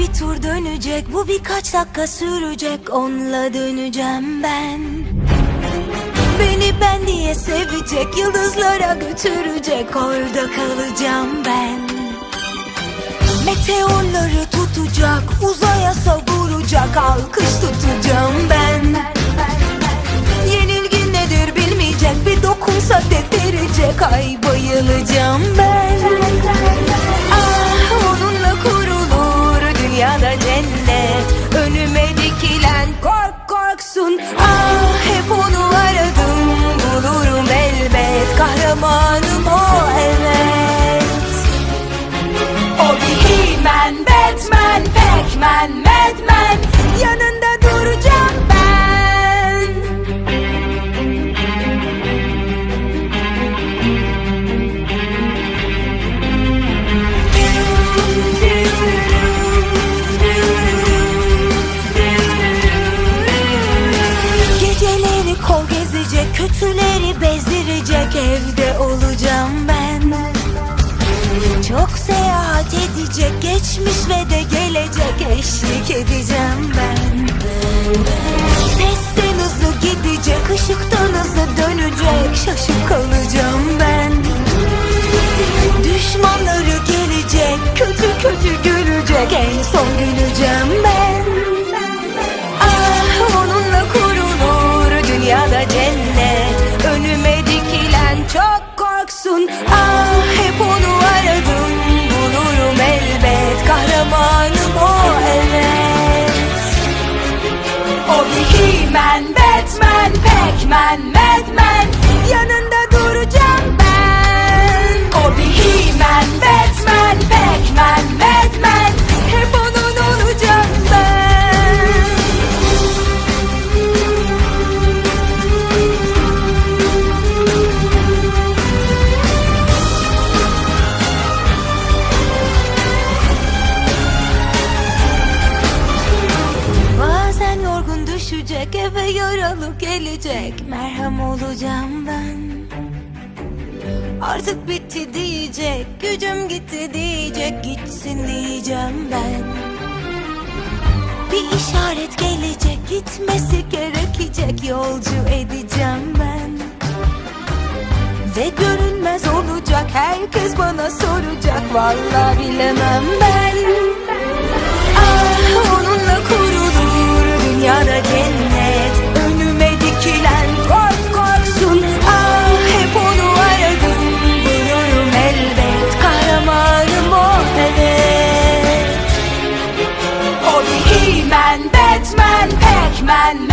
bir tur dönecek Bu birkaç dakika sürecek Onunla döneceğim ben. Beni ben diye sevecek Yıldızlara götürecek Orada kalacağım ben. Meteorları tutacak Uzaya savuracak Alkış tutacağım Pac-Man, Madman Yanında duracağım ben. Geceleri kol gezecek, kötüleri bezdirecek. Evde olacağım ben. Çok seyahat edecek Geçmiş ve de Eşlik edeceğim ben. Sesten hızlı gidecek ışıktan hızlı dönecek. Şaşıp kalacağım ben. Düşmanları gelecek Kötü kötü gülecek. En son güleceğim ben Pac-Man, Madman Yanında düşecek eve yaralı gelecek. Merhem olacağım ben. Artık bitti diyecek gücüm gitti diyecek. Gitsin diyeceğim ben. Bir işaret gelecek gitmesi gerekecek. Yolcu edeceğim ben. Ve görünmez olacak herkes bana soracak. Vallahi bilemem ben bad man.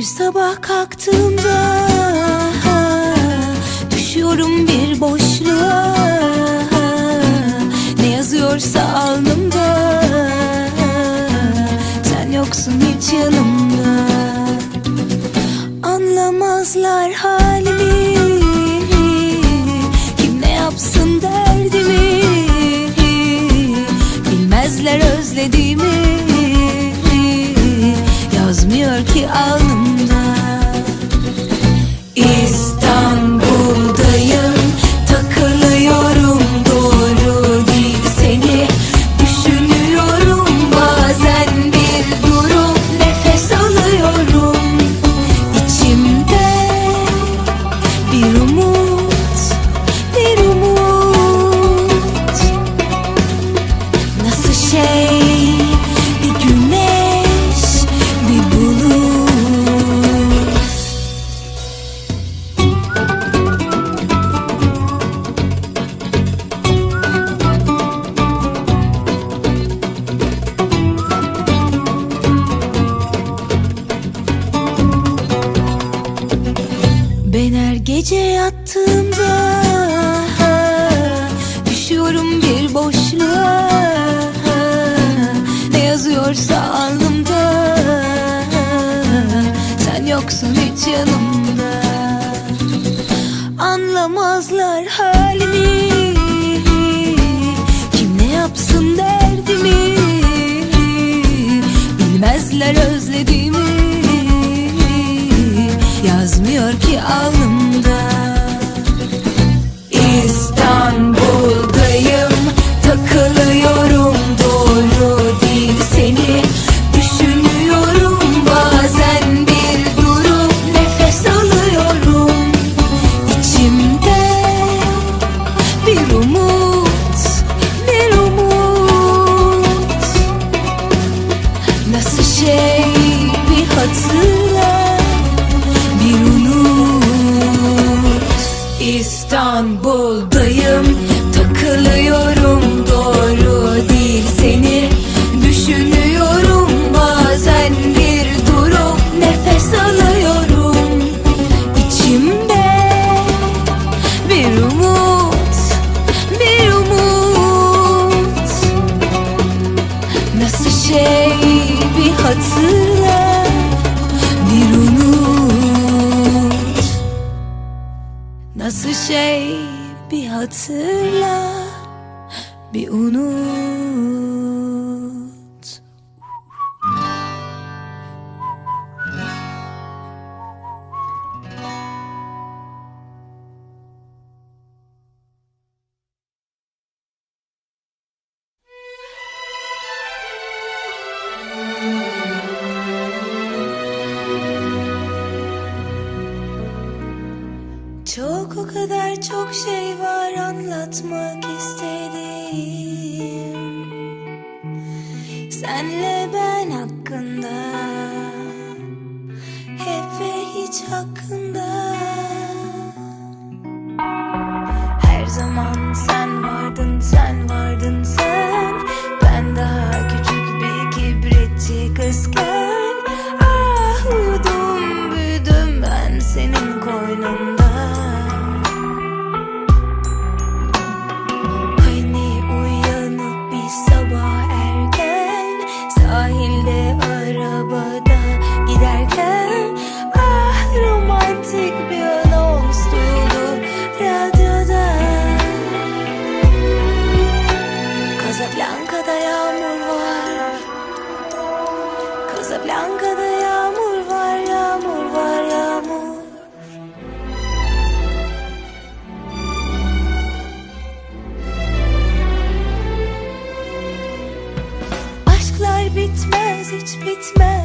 Her sabah kalktığımda Düşüyorum bir boşluğa Ne yazıyorsa alnımda Sen yoksun hiç yanımda. Anlamazlar halimi Kim ne yapsın derdimi? Bilmezler özlediğimi Yazmıyor ki alnımda. İstanbul'dayım Takılıyorum doğru değil seni Düşünüyorum. Bazen bir durup nefes alıyorum. İçimde bir umut, gece yattığımda Düşüyorum bir boşluğa. Ne yazıyorsa alnımda. Sen yoksun hiç yanımda. Anlamazlar halimi. Kim ne yapsın derdimi? Bilmezler özlediğimi. Yazmıyor ki İstanbul'dayım Nasıl şey? Bir hatırla, bir unut Çok o kadar çok şey var anlatmak istediğim Senle ben hakkında Hep ve hiç hakkında. Her zaman sen vardın sen vardın sen. Ben daha küçük bir kibritçi kızken hiç bitmez. hep terk edilir